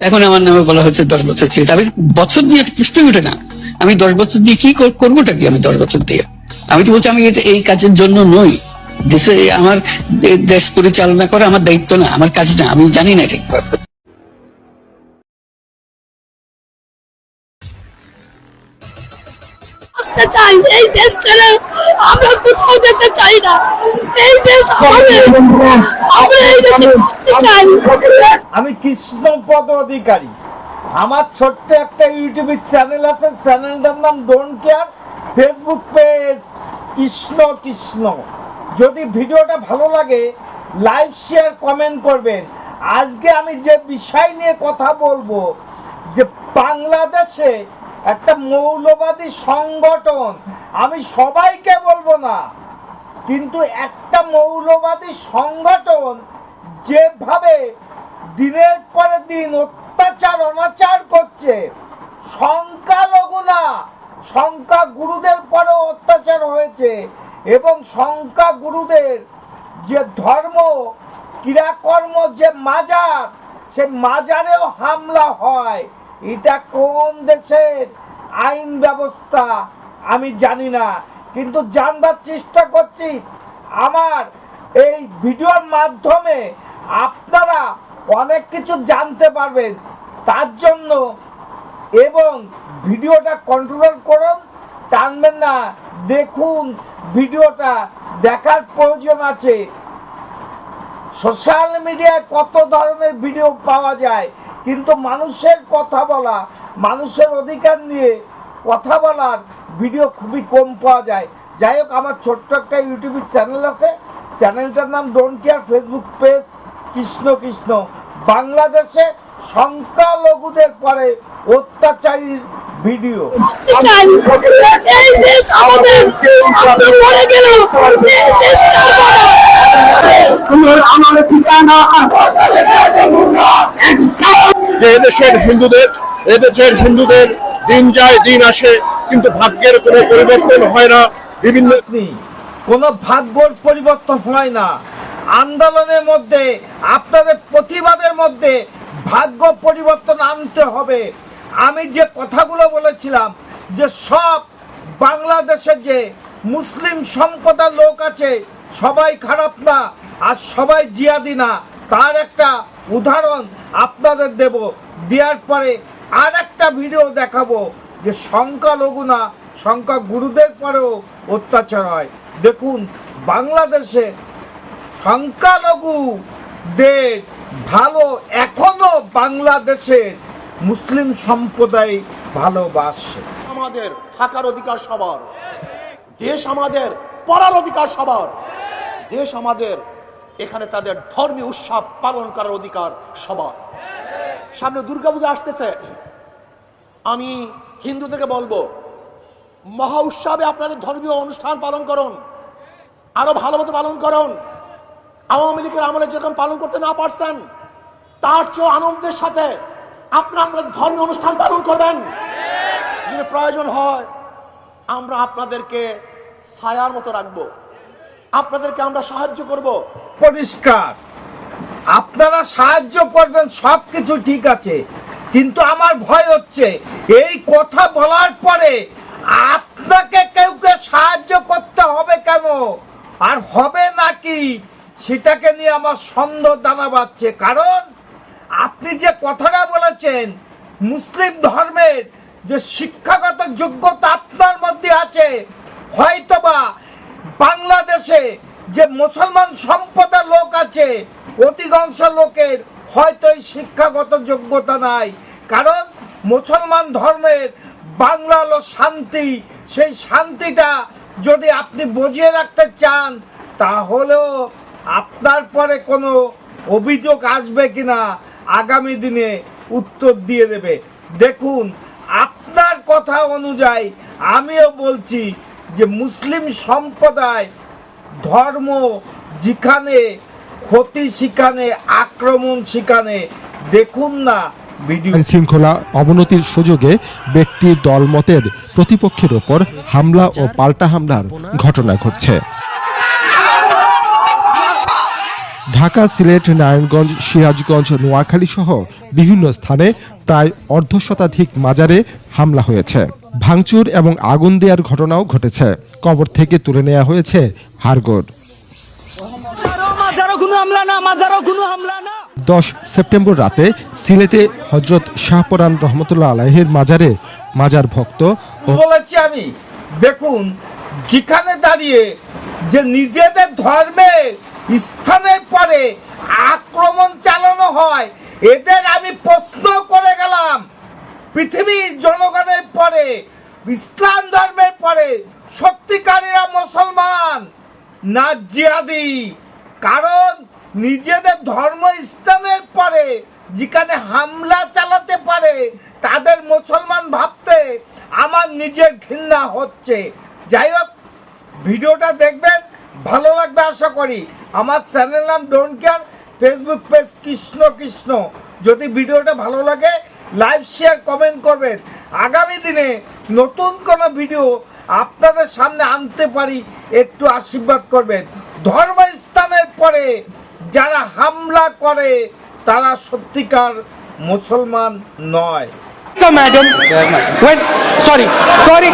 এখন আমার নামে বলা হচ্ছে দশ বছর ছেলে তবে বছর দিয়ে প্রশ্নই ওঠে না। আমি দশ বছর দিয়ে কি করব করবোটা কি আমি দশ বছর দিয়ে? আমি তো বলছি আমি এই কাজের জন্য নই? দেশে আমার দেশ পরিচালনা করা আমার দায়িত্ব না, আমার কাজ না, আমি জানি না ঠিক আসতে চাই, এই দেশ ছেড়ে আমরা কোথাও যেতে চাই না। এই দেশ আমি কৃষ্ণপদ অধিকারী। আমার ছোট্ট একটা ইউটিউব চ্যানেল আছে চ্যানেলটার নাম don't care Facebook page Krishna Krishna. যদি ভিডিওটা ভালো লাগে লাইক শেয়ার কমেন্ট করবেন। আজকে আমি যে বিষয় নিয়ে কথা বলব, যে বাংলাদেশে একটা মৌলবাদী সংগঠন, আমি সবাইকে বলব না, কিন্তু একটা মৌলবাদী সংগঠন যেভাবে দিনের পরে দিন অত্যাচার, অনাচার করছে, সংখ্যালঘু না, সংখ্যা গুরুদের পরেও অত্যাচার হয়েছে এবং সংখ্যা গুরুদের যে ধর্ম ক্রিয়াকর্ম যে মাজার, সে মাজারেও হামলা হয়। এটা কোন দেশের আইন ব্যবস্থা? আমি জানি না, কিন্তু জানবার চেষ্টা করছি, আমার এই ভিডিওর মাধ্যমে আপনারা অনেক কিছু জানতে পারবেন। তার জন্য এবং ভিডিওটা কন্ট্রোল করুন, টানবেন না, দেখুন, ভিডিওটা দেখার প্রয়োজন আছে। সোশ্যাল মিডিয়ায় কত ধরনের ভিডিও পাওয়া যায় কিন্তু মানুষের কথা বলা, মানুষের অধিকার নিয়ে কথা বলার ভিডিও খুবই কম পাওয়া যায়। যাই হোক, আমার ছোট্ট একটা ইউটিউব চ্যানেল আছে। চ্যানেলটার নাম don't care Facebook page Krishna Krishna. বাংলাদেশে সংখ্যালঘুদের পরে অত্যাচারীর ভিডিও যে এদেশের হিন্দুদের এদেশের হিন্দুদের দিন যায় দিন আসে কিন্তু ভাগ্যের কোনো পরিবর্তন হয় না। বিভিন্ন কোনো ভাগ্যর পরিবর্তন হয় না। আন্দোলনের মধ্যে আপনাদের প্রতিবাদের মধ্যে ভাগ্য পরিবর্তন আনতে হবে। আমি যে কথাগুলো বলেছিলাম যে সব বাংলাদেশের যে মুসলিম সম্প্রদায়ের লোক আছে সবাই খারাপ না, আর সবাই জিয়াদি না। তার একটা উদাহরণ আপনাদের দেব। দেওয়ার পরে আর একটা ভিডিও দেখাবো যে সংখ্যালঘু না সংখ্যা গুরুদের পরেও অত্যাচার হয়। দেখুন, বাংলাদেশে সংখ্যালঘুদের ভালো এখনও বাংলাদেশের মুসলিম সম্প্রদায় ভালোবাসে। আমাদের থাকার অধিকার সবার। দেশ আমাদের পড়ার অধিকার সবার। দেশ আমাদের, এখানে তাদের ধর্মীয় উৎসব পালন করার অধিকার সবার। সামনে দুর্গাপূজা আসতেছে। আমি হিন্দুদেরকে বলব, মহা উৎসবে আপনাদের ধর্মীয় অনুষ্ঠান পালন করুন, আরও ভালো মতো পালন করুন। আওয়ামী লীগের আমলে যেরকম পালন করতে না পারছেন, তার চেয়েও আনন্দের সাথে আপনারা আপনাদের ধর্মীয় অনুষ্ঠান পালন করবেন। যদি প্রয়োজন হয়, আমরা আপনাদেরকে ছায়ার মতো রাখব। আপনাদেরকে আমরা সাহায্য করব। পরিষ্কার। আপনারা সাহায্য করবেন সব কিছু ঠিক আছে। কিন্তু আমার ভয় হচ্ছে, এই কথা বলার পরে আপনাকে কেউ কে সাহায্য করতে হবে কেন? আর হবে নাকি? সেটাকে নিয়ে আমার সন্দেহ দানা বাচ্ছে কারণ আপনি যে কথাটা বলেছেন, মুসলিম ধর্মের যে শিক্ষাগত যোগ্যতা আপনার মধ্যে আছে হয়তোবা বাংলাদেশে যে মুসলমান সম্প্রদায়ের লোক আছে, অধিকাংশ লোকের হয়তো শিক্ষাগত যোগ্যতা নাই। কারণ মুসলমান ধর্মের বাংলা শান্তি। সেই শান্তিটা যদি আপনি বজিয়ে রাখতে চান, তাহলেও আপনার পরে কোনো অভিযোগ আসবে কিনা আগামী দিনে উত্তর দিয়ে দেবে। দেখুন, আপনার কথা অনুযায়ী আমিও বলছি যে মুসলিম সম্প্রদায় ধর্ম যেখানে ক্ষতি সেখানে, আক্রমণ সেখানে, দেখুন না শৃঙ্খলা অবনতির সুযোগে ব্যক্তি দলমতের প্রতিপক্ষের ওপর হামলা ও পাল্টা হামলার ঘটনা ঘটছে। ঢাকা, সিলেট, নারায়ণগঞ্জ, সিরাজগঞ্জ নোয়াখালী সহ বিভিন্ন স্থানে প্রায় অর্ধ শতাধিক মাজারে হামলা হয়েছে। ভাঙচুর এবং আগুন দেওয়ার ঘটনাও ঘটেছে। কবর থেকে তুলে নেওয়া হয়েছে হাড়গোড় দশ সেপ্টেম্বর রাতে সিলেটে হজরত শাহপরান রহমতুল্লাহ আলাহের মাজারে মাজার ভক্ত বলেছি আমি, দেখুন, যেখানে দাঁড়িয়ে যে নিজেদের ধর্মে স্থানের পরে আক্রমণ চালানো হয়, এদের আমি প্রশ্ন করে গেলাম, পৃথিবীর জনগণের পরে, ইসলাম ধর্মের পরে সত্যিকারীরা মুসলমান, না জিয়াদি কারণ নিজেদের ধর্ম স্থানের পরে যেখানে হামলা চালাতে পারে, তাদের মুসলমান ভাবতে আমার নিজের ঘৃণা হচ্ছে। যাই হোক, ভিডিওটা দেখবেন, ভালো লাগবে আশা করি। আমার চ্যানেল নাম don't care, Facebook page Krishna Krishna. যদি ভিডিওটা ভালো লাগে লাইভ শেয়ার, কমেন্ট করবেন। আগামী দিনে নতুন কোনো ভিডিও আপনাদের সামনে আনতে পারি, একটু আশীর্বাদ করবেন ধর্মস্থানের পরে যারা হামলা করে, তারা সত্যিকার মুসলমান নয় ম্যাডাম সরি sorry.